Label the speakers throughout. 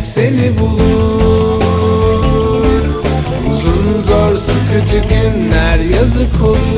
Speaker 1: seni bulur. Uzun zor sıkıcı günler yazık olur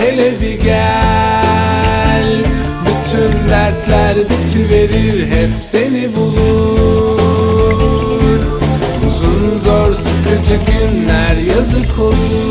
Speaker 1: dertler bitiverir hep seni bulur. Uzun zor sıkıcı günler yazık olur